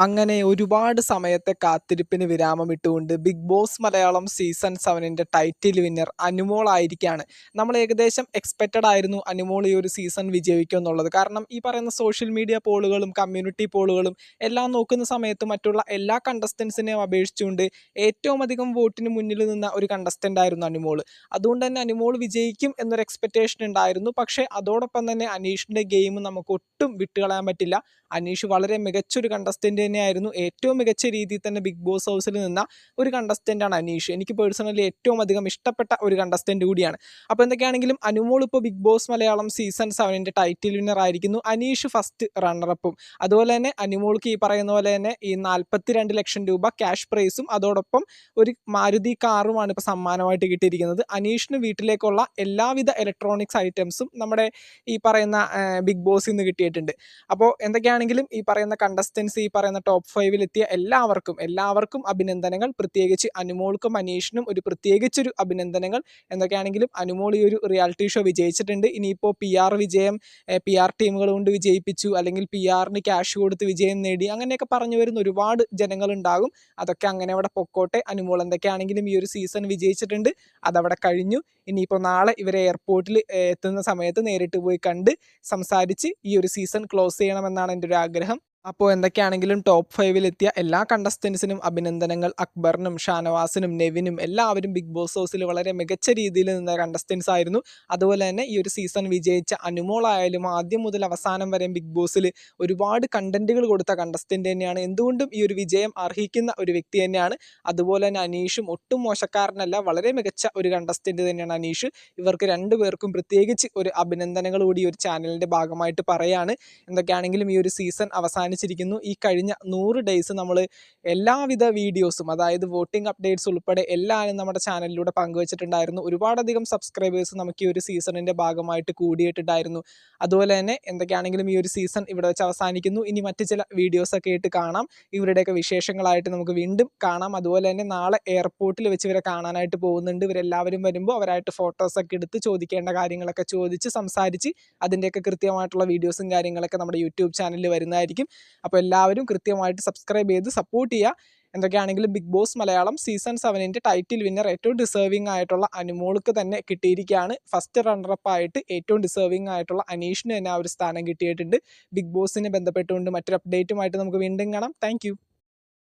അങ്ങനെ ഒരുപാട് സമയത്തെ കാത്തിരിപ്പിന് വിരാമമിട്ടുകൊണ്ട് ബിഗ് ബോസ് മലയാളം സീസൺ സെവനിന്റെ ടൈറ്റിൽ വിന്നർ അനുമോൾ ആയിരിക്കുകയാണ് നമ്മൾ ഏകദേശം എക്സ്പെക്റ്റഡ് ആയിരുന്നു അനുമോൾ ഈ ഒരു സീസൺ വിജയിക്കും എന്നുള്ളത്. കാരണം ഈ പറയുന്ന സോഷ്യൽ മീഡിയ പോളുകളും കമ്മ്യൂണിറ്റി പോളുകളും എല്ലാം നോക്കുന്ന സമയത്ത് മറ്റുള്ള എല്ലാ കണ്ടസ്റ്റൻസിനെയും അപേക്ഷിച്ചുകൊണ്ട് ഏറ്റവും അധികം വോട്ടിന് മുന്നിൽ നിന്ന ഒരു കണ്ടസ്റ്റന്റ് ആയിരുന്നു അനുമോൾ. അതുകൊണ്ട് തന്നെ അനുമോൾ വിജയിക്കും എന്നൊരു എക്സ്പെക്റ്റേഷൻ ഉണ്ടായിരുന്നു. പക്ഷേ അതോടൊപ്പം തന്നെ അനീഷിന്റെ ഗെയിം നമുക്ക് ഒട്ടും വിട്ടുകളയാൻ പറ്റില്ല. അനീഷ് വളരെ മികച്ചൊരു കണ്ടസ്റ്റന്റ് തന്നെയായിരുന്നു ഏറ്റവും മികച്ച രീതിയിൽ തന്നെ ബിഗ് ബോസ് ഹൗസിൽ നിന്ന ഒരു കണ്ടസ്റ്റന്റാണ് അനീഷ്. എനിക്ക് പേഴ്സണലി ഏറ്റവും അധികം ഇഷ്ടപ്പെട്ട ഒരു കണ്ടസ്റ്റന്റ് കൂടിയാണ്. അപ്പോൾ എന്തൊക്കെയാണെങ്കിലും അനുമോൾ ഇപ്പോൾ ബിഗ് ബോസ് മലയാളം സീസൺ സെവനിന്റെ ടൈറ്റിൽ വിന്നർ ആയിരിക്കുന്നു. അനീഷ് ഫസ്റ്റ് റണ്ണറപ്പും അതുപോലെ തന്നെ അനുമോൾക്ക് ഈ പറയുന്ന പോലെ തന്നെ ഈ നാൽപ്പത്തി രണ്ട് ലക്ഷം രൂപ ക്യാഷ് പ്രൈസും അതോടൊപ്പം ഒരു മാരുതി കാറുമാണ് ഇപ്പോൾ സമ്മാനമായിട്ട് കിട്ടിയിരിക്കുന്നത്. അനീഷിന് വീട്ടിലേക്കുള്ള എല്ലാവിധ ഇലക്ട്രോണിക്സ് ഐറ്റംസും നമ്മുടെ ഈ പറയുന്ന ബിഗ് ബോസിൽ നിന്ന് കിട്ടിയിട്ടുണ്ട്. അപ്പോൾ എന്തൊക്കെയാണെങ്കിലും ഈ പറയുന്ന കണ്ടസ്റ്റൻസ് ഈ പറയുന്ന ടോപ്പ് ഫൈവിൽ എത്തിയ എല്ലാവർക്കും എല്ലാവർക്കും അഭിനന്ദനങ്ങൾ. പ്രത്യേകിച്ച് അനുമോൾക്കും അനീഷിനും ഒരു പ്രത്യേകിച്ചൊരു അഭിനന്ദനങ്ങൾ. എന്തൊക്കെയാണെങ്കിലും അനുമോൾ ഈ ഒരു റിയാലിറ്റി ഷോ വിജയിച്ചിട്ടുണ്ട്. ഇനിയിപ്പോൾ പി ആർ വിജയം പി ആർ ടീമുകൾ കൊണ്ട് വിജയിപ്പിച്ചു അല്ലെങ്കിൽ പി ആറിന് ക്യാഷ് കൊടുത്ത് വിജയം നേടി അങ്ങനെയൊക്കെ പറഞ്ഞു വരുന്ന ഒരുപാട് ജനങ്ങളുണ്ടാകും. അതൊക്കെ അങ്ങനെ അവിടെ പൊക്കോട്ടെ. അനുമോൾ എന്തൊക്കെയാണെങ്കിലും ഈ ഒരു സീസൺ വിജയിച്ചിട്ടുണ്ട്. അതവിടെ കഴിഞ്ഞു. ഇനിയിപ്പോൾ നാളെ ഇവരെ എയർപോർട്ടിൽ എത്തുന്ന സമയത്ത് നേരിട്ട് പോയി കണ്ട് സംസാരിച്ച് ഈ ഒരു സീസൺ ക്ലോസ് ചെയ്യണമെന്നാണ് എന്റെ ഒരു ആഗ്രഹം. അപ്പോൾ എന്തൊക്കെയാണെങ്കിലും ടോപ്പ് ഫൈവിലെത്തിയ എല്ലാ കണ്ടസ്റ്റൻസിനും അഭിനന്ദനങ്ങൾ. അക്ബറിനും ഷാനവാസിനും നെവിനും എല്ലാവരും ബിഗ് ബോസ് ഹൗസിൽ വളരെ മികച്ച രീതിയിൽ നിന്ന കണ്ടസ്റ്റൻസ് ആയിരുന്നു. അതുപോലെ തന്നെ ഈ ഒരു സീസൺ വിജയിച്ച അനുമോളായാലും ആദ്യം മുതൽ അവസാനം വരെ ബിഗ് ബോസിൽ ഒരുപാട് കണ്ടന്റുകൾ കൊടുത്ത കണ്ടസ്റ്റന്റ് തന്നെയാണ്. എന്തുകൊണ്ടും ഈ ഒരു വിജയം അർഹിക്കുന്ന ഒരു വ്യക്തി തന്നെയാണ്. അതുപോലെ തന്നെ അനീഷും ഒട്ടും മോശക്കാരനല്ല വളരെ മികച്ച ഒരു കണ്ടസ്റ്റന്റ് തന്നെയാണ് അനീഷ്. ഇവർക്ക് രണ്ടുപേർക്കും പ്രത്യേകിച്ച് ഒരു അഭിനന്ദനങ്ങൾ കൂടി ഒരു ചാനലിന്റെ ഭാഗമായിട്ട് പറയുകയാണ് എന്തൊക്കെയാണെങ്കിലും ഈ ഒരു സീസൺ അവസാനം കാണിച്ചിരിക്കുന്നു. ഈ കഴിഞ്ഞ നൂറ് ഡേയ്സ് നമ്മൾ എല്ലാവിധ വീഡിയോസും അതായത് വോട്ടിംഗ് അപ്ഡേറ്റ്സ് ഉൾപ്പെടെ എല്ലാവരും നമ്മുടെ ചാനലിലൂടെ പങ്കുവച്ചിട്ടുണ്ടായിരുന്നു. ഒരുപാടധികം സബ്സ്ക്രൈബേഴ്സ് നമുക്ക് ഈ ഒരു സീസണിന്റെ ഭാഗമായിട്ട് കൂടിയിട്ടുണ്ടായിരുന്നു. അതുപോലെ തന്നെ എന്തൊക്കെയാണെങ്കിലും ഈ ഒരു സീസൺ ഇവിടെ വെച്ച് അവസാനിക്കുന്നു. ഇനി മറ്റു ചില വീഡിയോസൊക്കെ ആയിട്ട് കാണാം. ഇവരുടെയൊക്കെ വിശേഷങ്ങളായിട്ട് നമുക്ക് വീണ്ടും കാണാം. അതുപോലെ തന്നെ നാളെ എയർപോർട്ടിൽ വെച്ച് ഇവരെ കാണാനായിട്ട് പോകുന്നുണ്ട്. ഇവരെല്ലാവരും വരുമ്പോൾ അവരായിട്ട് ഫോട്ടോസൊക്കെ എടുത്ത് ചോദിക്കേണ്ട കാര്യങ്ങളൊക്കെ ചോദിച്ച് സംസാരിച്ച് അതിന്റെയൊക്കെ കൃത്യമായിട്ടുള്ള വീഡിയോസും കാര്യങ്ങളൊക്കെ നമ്മുടെ യൂട്യൂബ് ചാനലിൽ വരുന്നതായിരിക്കും. അപ്പോൾ എല്ലാവരും കൃത്യമായിട്ട് സബ്സ്ക്രൈബ് ചെയ്ത് സപ്പോർട്ട് ചെയ്യുക. എന്തൊക്കെയാണെങ്കിലും ബിഗ് ബോസ് മലയാളം സീസൺ സെവനിന്റെ ടൈറ്റിൽ വിന്നർ ഏറ്റവും ഡിസേർവിംഗ് ആയിട്ടുള്ള അനുമോൾക്ക് തന്നെ കിട്ടിയിരിക്കുകയാണ്. ഫസ്റ്റ് റണ്ണറപ്പ് ആയിട്ട് ഏറ്റവും ഡിസേർവിംഗ് ആയിട്ടുള്ള അനീഷിന് തന്നെ ആ ഒരു സ്ഥാനം കിട്ടിയിട്ടുണ്ട്. ബിഗ് ബോസിനെ ബന്ധപ്പെട്ടുകൊണ്ട് മറ്റൊരു അപ്ഡേറ്റുമായിട്ട് നമുക്ക് വീണ്ടും കാണാം. താങ്ക്